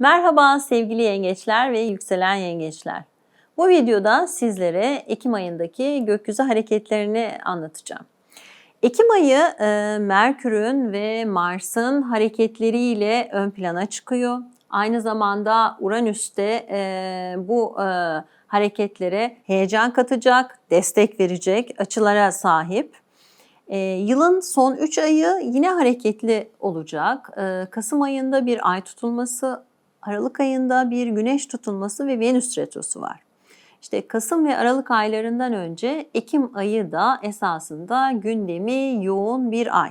Merhaba sevgili yengeçler ve yükselen yengeçler. Bu videoda sizlere Ekim ayındaki gökyüzü hareketlerini anlatacağım. Ekim ayı e, Merkür'ün ve Mars'ın hareketleriyle ön plana çıkıyor. Aynı zamanda Uranüs'te e, bu e, hareketlere heyecan katacak, destek verecek açılara sahip. E, yılın son 3 ayı yine hareketli olacak. E, Kasım ayında bir ay tutulması, Aralık ayında bir güneş tutulması ve Venüs retrosu var. İşte Kasım ve Aralık aylarından önce Ekim ayı da esasında gündemi yoğun bir ay.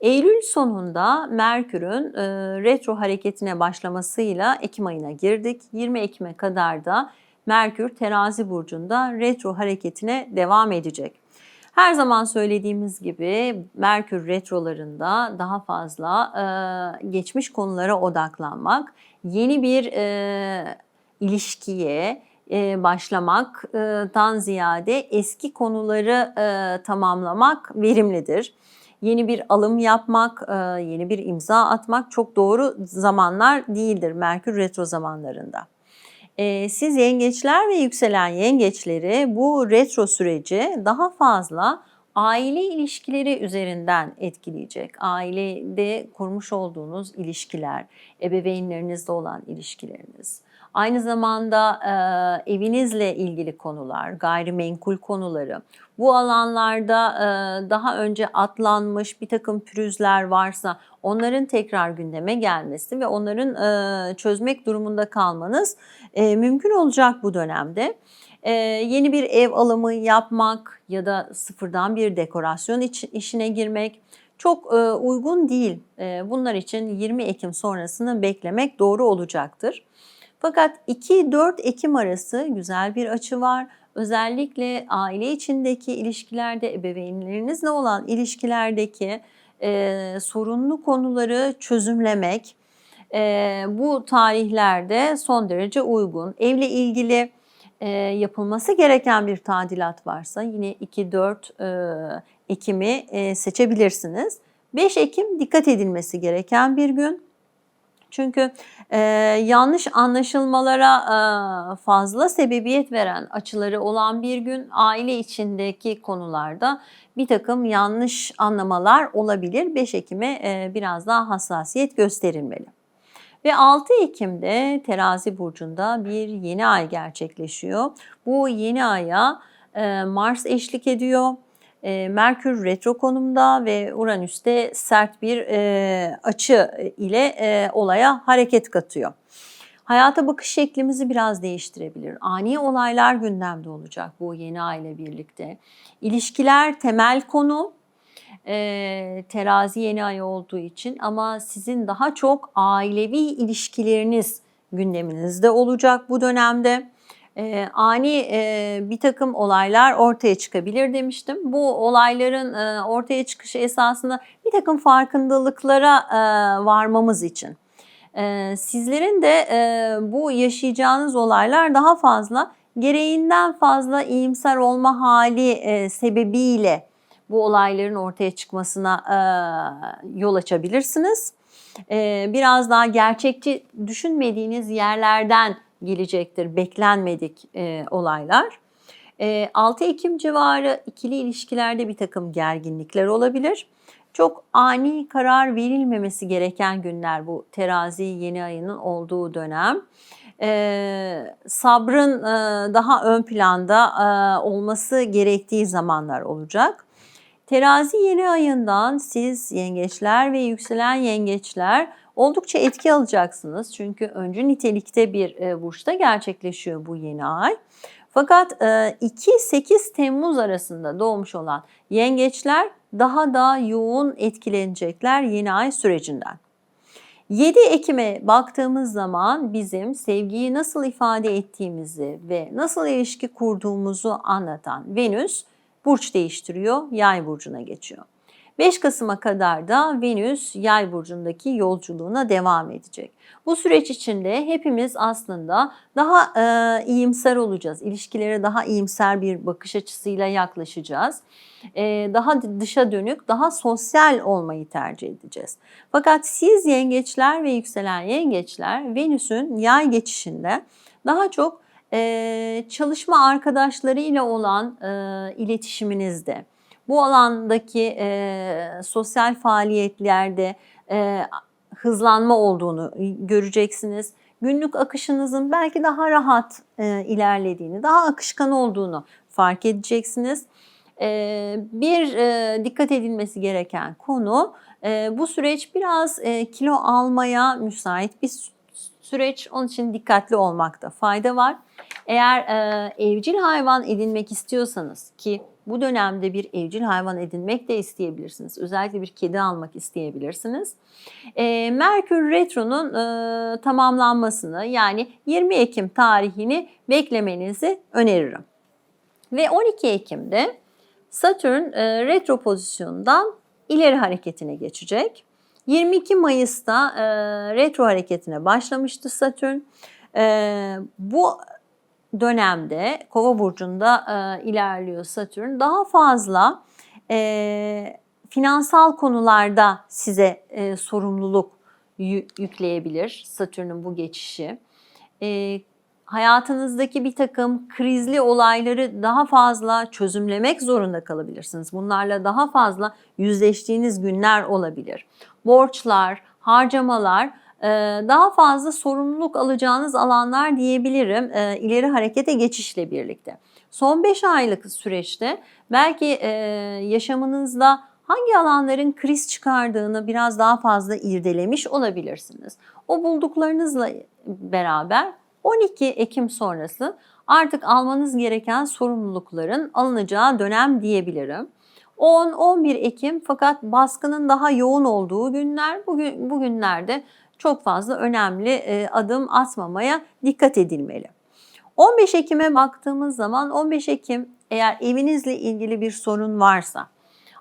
Eylül sonunda Merkür'ün e, retro hareketine başlamasıyla Ekim ayına girdik. 20 Ekim'e kadar da Merkür terazi burcunda retro hareketine devam edecek. Her zaman söylediğimiz gibi Merkür retrolarında daha fazla e, geçmiş konulara odaklanmak, yeni bir e, ilişkiye e, başlamaktan ziyade eski konuları e, tamamlamak verimlidir. Yeni bir alım yapmak, e, yeni bir imza atmak çok doğru zamanlar değildir Merkür retro zamanlarında. E, siz yengeçler ve yükselen yengeçleri bu retro süreci daha fazla aile ilişkileri üzerinden etkileyecek. Ailede kurmuş olduğunuz ilişkiler, ebeveynlerinizle olan ilişkileriniz. Aynı zamanda e, evinizle ilgili konular, gayrimenkul konuları. Bu alanlarda e, daha önce atlanmış bir takım pürüzler varsa onların tekrar gündeme gelmesi ve onların e, çözmek durumunda kalmanız e, mümkün olacak bu dönemde. Ee, yeni bir ev alımı yapmak ya da sıfırdan bir dekorasyon iç, işine girmek çok e, uygun değil. E, bunlar için 20 Ekim sonrasını beklemek doğru olacaktır. Fakat 2-4 Ekim arası güzel bir açı var. Özellikle aile içindeki ilişkilerde, ebeveynlerinizle olan ilişkilerdeki e, sorunlu konuları çözümlemek e, bu tarihlerde son derece uygun. Evle ilgili e, yapılması gereken bir tadilat varsa yine 2-4 e, Ekim'i e, seçebilirsiniz. 5 Ekim dikkat edilmesi gereken bir gün. Çünkü e, yanlış anlaşılmalara e, fazla sebebiyet veren açıları olan bir gün aile içindeki konularda bir takım yanlış anlamalar olabilir. 5 Ekim'e e, biraz daha hassasiyet gösterilmeli. Ve 6 Ekim'de terazi burcunda bir yeni ay gerçekleşiyor. Bu yeni aya e, Mars eşlik ediyor. E, Merkür retro konumda ve Uranüs'te sert bir e, açı ile olaya hareket katıyor. Hayata bakış şeklimizi biraz değiştirebilir. Ani olaylar gündemde olacak bu yeni ay ile birlikte. İlişkiler temel konu e, terazi yeni ay olduğu için ama sizin daha çok ailevi ilişkileriniz gündeminizde olacak bu dönemde. E, ani e, bir takım olaylar ortaya çıkabilir demiştim. Bu olayların e, ortaya çıkışı esasında bir takım farkındalıklara e, varmamız için. E, sizlerin de e, bu yaşayacağınız olaylar daha fazla gereğinden fazla iyimser olma hali e, sebebiyle bu olayların ortaya çıkmasına e, yol açabilirsiniz. E, biraz daha gerçekçi düşünmediğiniz yerlerden gelecektir beklenmedik e, olaylar. E, 6 Ekim civarı ikili ilişkilerde bir takım gerginlikler olabilir. Çok ani karar verilmemesi gereken günler bu terazi yeni ayının olduğu dönem. Ee, sabrın e, daha ön planda e, olması gerektiği zamanlar olacak. Terazi yeni ayından siz yengeçler ve yükselen yengeçler oldukça etki alacaksınız. Çünkü öncü nitelikte bir e, burçta gerçekleşiyor bu yeni ay. Fakat 2-8 e, Temmuz arasında doğmuş olan yengeçler daha da yoğun etkilenecekler yeni ay sürecinden. 7 Ekim'e baktığımız zaman bizim sevgiyi nasıl ifade ettiğimizi ve nasıl ilişki kurduğumuzu anlatan Venüs burç değiştiriyor, yay burcuna geçiyor. 5 Kasım'a kadar da Venüs Yay burcundaki yolculuğuna devam edecek. Bu süreç içinde hepimiz aslında daha e, iyimser olacağız. İlişkilere daha iyimser bir bakış açısıyla yaklaşacağız. E, daha dışa dönük, daha sosyal olmayı tercih edeceğiz. Fakat siz yengeçler ve yükselen yengeçler Venüs'ün yay geçişinde daha çok e, çalışma arkadaşlarıyla olan e, iletişiminizde, bu alandaki e, sosyal faaliyetlerde e, hızlanma olduğunu göreceksiniz. Günlük akışınızın belki daha rahat e, ilerlediğini, daha akışkan olduğunu fark edeceksiniz. E, bir e, dikkat edilmesi gereken konu e, bu süreç biraz e, kilo almaya müsait bir süreç. Onun için dikkatli olmakta fayda var. Eğer e, evcil hayvan edinmek istiyorsanız ki bu dönemde bir evcil hayvan edinmek de isteyebilirsiniz. Özellikle bir kedi almak isteyebilirsiniz. E, Merkür Retro'nun e, tamamlanmasını yani 20 Ekim tarihini beklemenizi öneririm. Ve 12 Ekim'de Satürn e, retro pozisyonundan ileri hareketine geçecek. 22 Mayıs'ta e, retro hareketine başlamıştı Satürn. E, bu dönemde Kova burcunda e, ilerliyor Satürn. Daha fazla e, finansal konularda size e, sorumluluk yükleyebilir Satürn'ün bu geçişi. E, hayatınızdaki bir takım krizli olayları daha fazla çözümlemek zorunda kalabilirsiniz. Bunlarla daha fazla yüzleştiğiniz günler olabilir. Borçlar, harcamalar daha fazla sorumluluk alacağınız alanlar diyebilirim ileri harekete geçişle birlikte. Son 5 aylık süreçte belki yaşamınızda hangi alanların kriz çıkardığını biraz daha fazla irdelemiş olabilirsiniz. O bulduklarınızla beraber 12 Ekim sonrası artık almanız gereken sorumlulukların alınacağı dönem diyebilirim. 10-11 Ekim fakat baskının daha yoğun olduğu günler bugün bugünlerde çok fazla önemli e, adım atmamaya dikkat edilmeli. 15 Ekim'e baktığımız zaman 15 Ekim eğer evinizle ilgili bir sorun varsa,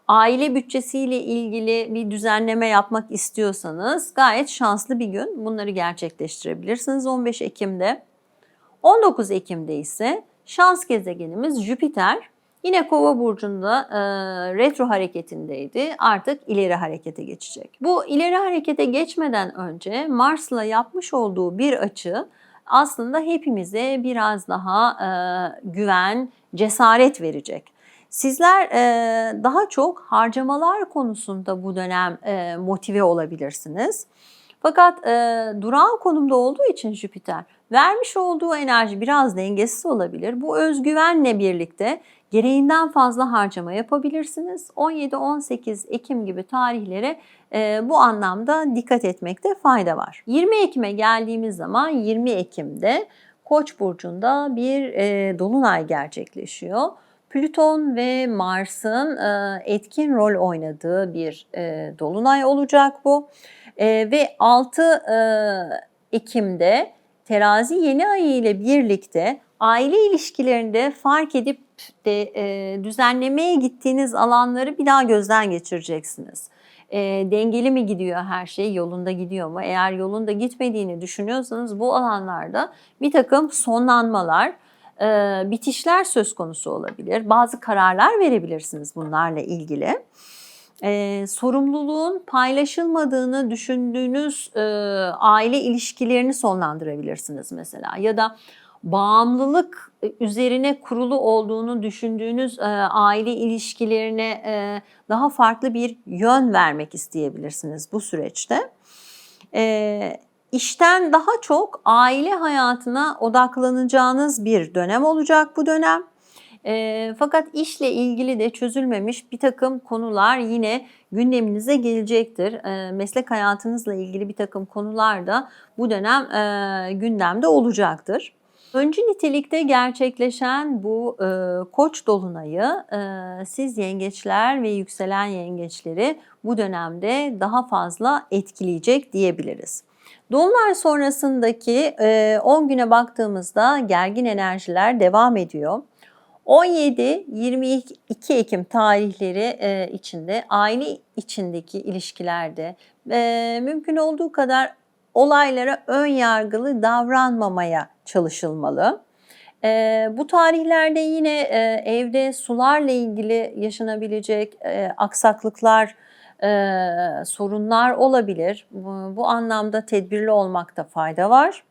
aile bütçesiyle ilgili bir düzenleme yapmak istiyorsanız gayet şanslı bir gün. Bunları gerçekleştirebilirsiniz 15 Ekim'de. 19 Ekim'de ise şans gezegenimiz Jüpiter Yine Kova burcunda e, retro hareketindeydi. Artık ileri harekete geçecek. Bu ileri harekete geçmeden önce Mars'la yapmış olduğu bir açı aslında hepimize biraz daha e, güven, cesaret verecek. Sizler e, daha çok harcamalar konusunda bu dönem e, motive olabilirsiniz. Fakat e, durağan konumda olduğu için Jüpiter vermiş olduğu enerji biraz dengesiz olabilir. Bu özgüvenle birlikte gereğinden fazla harcama yapabilirsiniz. 17-18 Ekim gibi tarihlere e, bu anlamda dikkat etmekte fayda var. 20 Ekim'e geldiğimiz zaman 20 Ekim'de Koç burcunda bir e, dolunay gerçekleşiyor. Plüton ve Mars'ın e, etkin rol oynadığı bir e, dolunay olacak bu. E, ve 6 e, Ekim'de terazi yeni ayı ile birlikte aile ilişkilerinde fark edip de e, düzenlemeye gittiğiniz alanları bir daha gözden geçireceksiniz. E, dengeli mi gidiyor her şey, yolunda gidiyor mu? Eğer yolunda gitmediğini düşünüyorsanız bu alanlarda bir takım sonlanmalar, e, bitişler söz konusu olabilir. Bazı kararlar verebilirsiniz bunlarla ilgili. E, sorumluluğun paylaşılmadığını düşündüğünüz e, aile ilişkilerini sonlandırabilirsiniz mesela ya da bağımlılık üzerine kurulu olduğunu düşündüğünüz e, aile ilişkilerine e, daha farklı bir yön vermek isteyebilirsiniz bu süreçte. E, işten daha çok aile hayatına odaklanacağınız bir dönem olacak bu dönem. E, fakat işle ilgili de çözülmemiş bir takım konular yine gündeminize gelecektir. E, meslek hayatınızla ilgili bir takım konular da bu dönem e, gündemde olacaktır. Öncü nitelikte gerçekleşen bu e, koç dolunayı e, siz yengeçler ve yükselen yengeçleri bu dönemde daha fazla etkileyecek diyebiliriz. Dolunay sonrasındaki e, 10 güne baktığımızda gergin enerjiler devam ediyor. 17-22 Ekim tarihleri e, içinde aile içindeki ilişkilerde e, mümkün olduğu kadar olaylara ön yargılı davranmamaya çalışılmalı. E, bu tarihlerde yine e, evde sularla ilgili yaşanabilecek e, aksaklıklar, e, sorunlar olabilir. Bu, bu anlamda tedbirli olmakta fayda var.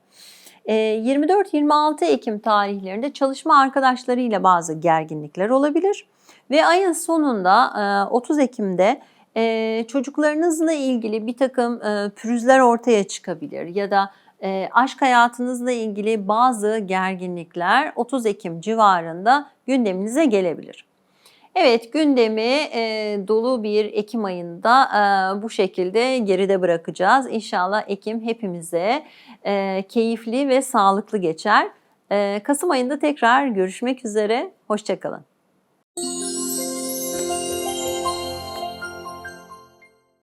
E, 24-26 Ekim tarihlerinde çalışma arkadaşlarıyla bazı gerginlikler olabilir. Ve ayın sonunda e, 30 Ekim'de e, çocuklarınızla ilgili bir takım e, pürüzler ortaya çıkabilir ya da e, aşk hayatınızla ilgili bazı gerginlikler 30 Ekim civarında gündeminize gelebilir. Evet gündemi e, dolu bir Ekim ayında e, bu şekilde geride bırakacağız. İnşallah Ekim hepimize e, keyifli ve sağlıklı geçer. E, Kasım ayında tekrar görüşmek üzere. Hoşçakalın.